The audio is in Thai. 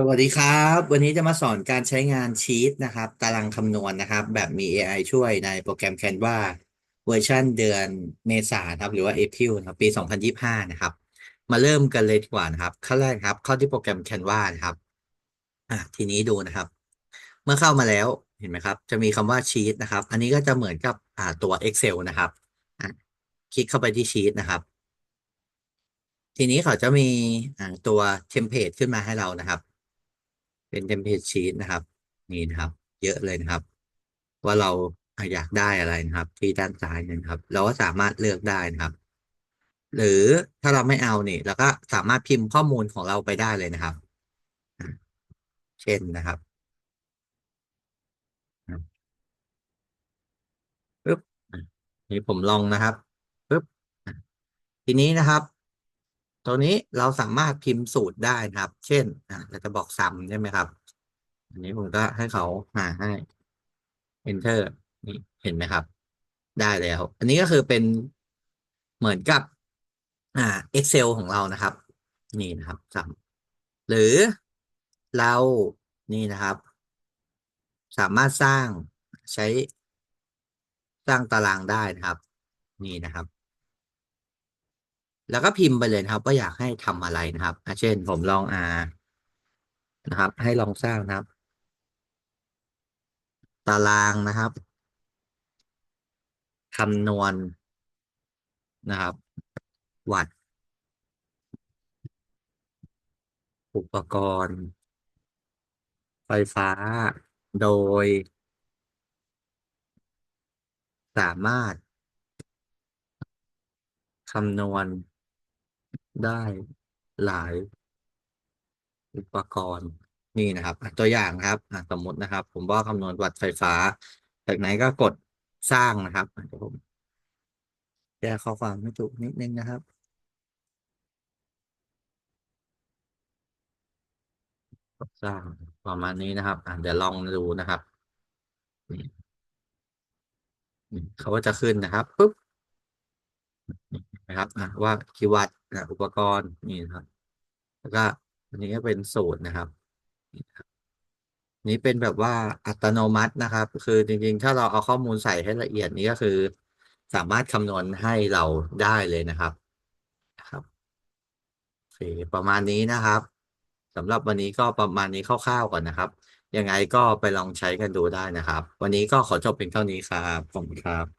สวัสดีครับ วันนี้จะมาสอนการใช้งานชีตนะครับ ตารางคำนวณนะครับ แบบมี AI ช่วยในโปรแกรม Canva เวอร์ชันเดือนเมษายนครับ หรือว่า April นะครับปี 2025 นะครับ มาเริ่มกันเลยดีกว่านะครับขั้นแรกครับ เข้าที่โปรแกรม Canva นะครับอะทีนี้ดูนะครับ เมื่อเข้ามาแล้วเห็นไหมครับ จะมีคำว่าชีตนะครับ อันนี้ก็จะเหมือนกับอ่าตัว Excel นะครับอะคลิกเข้าไปที่ชีตนะครับ ทีนี้เขาจะมีอ่าตัวเทมเพลตขึ้นมาให้เรานะครับ เป็นเทมเพลตชีตนะครับ นี่นะครับ เยอะเลยนะครับ ว่าเราอยากได้อะไรนะครับ ที่ด้านซ้ายนะครับ เราก็สามารถเลือกได้นะครับ หรือถ้าเราไม่เอานี่เราก็สามารถพิมพ์ข้อมูลของเราไปได้เลยนะครับ เช่นนะครับปึ๊บนี่ผมลองนะครับปึ๊บทีนี้นะครับ ตัวนี้เราสามารถพิมพ์สูตรได้นะครับ เช่นอ่าเราจะบอกซ้ำใช่ไหมครับ อันนี้ผมก็ให้เขาหาให้ enter นี่เห็นไหมครับ ได้แล้ว อันนี้ก็คือเป็นเหมือนกับอ่า Excel ของเรานะครับ นี่นะครับซ้ำหรือเรานี่นะครับ สามารถสร้างใช้ สร้างตารางได้นะครับ นี่นะครับ แล้วก็พิมพ์ไปเลยนะครับ ว่าอยากให้ทำอะไรนะครับเช่นผมลองอ่านะครับ ให้ลองสร้างนะครับ ตารางนะครับคำนวณนะครับ วัด อุปกรณ์ ไฟฟ้า โดย สามารถคำนวณ ได้หลาย อุปกรณ์นี่นะครับตัวอย่างนะครับสมมตินะครับ ผมว่าคำนวณวัดไฟฟ้า จากนั้นก็กดสร้างนะครับเดี๋ยวผมแก้ข้อความไม่ถูกนิดนึงนะครับกดสร้างประมาณนี้นะครับเดี๋ยวลองดูนะครับเขาก็จะขึ้นนะครับปุ๊บ นะครับว่ากิวัตต์อุปกรณ์นี่นะครับ แล้วก็อันนี้ก็เป็นสูตรนะครับ นี้เป็นแบบว่าอัตโนมัตินะครับ คือจริงๆ ถ้าเราเอาข้อมูลใส่ให้ละเอียดนี้ก็คือ สามารถคำนวณให้เราได้เลยนะครับครับโอเคประมาณนี้นะครับสำหรับวันนี้ก็ประมาณนี้คร่าวๆก่อนนะครับ ยังไงก็ไปลองใช้กันดูได้นะครับ วันนี้ก็ขอจบเพียงเท่านี้ครับ ขอบคุณครับ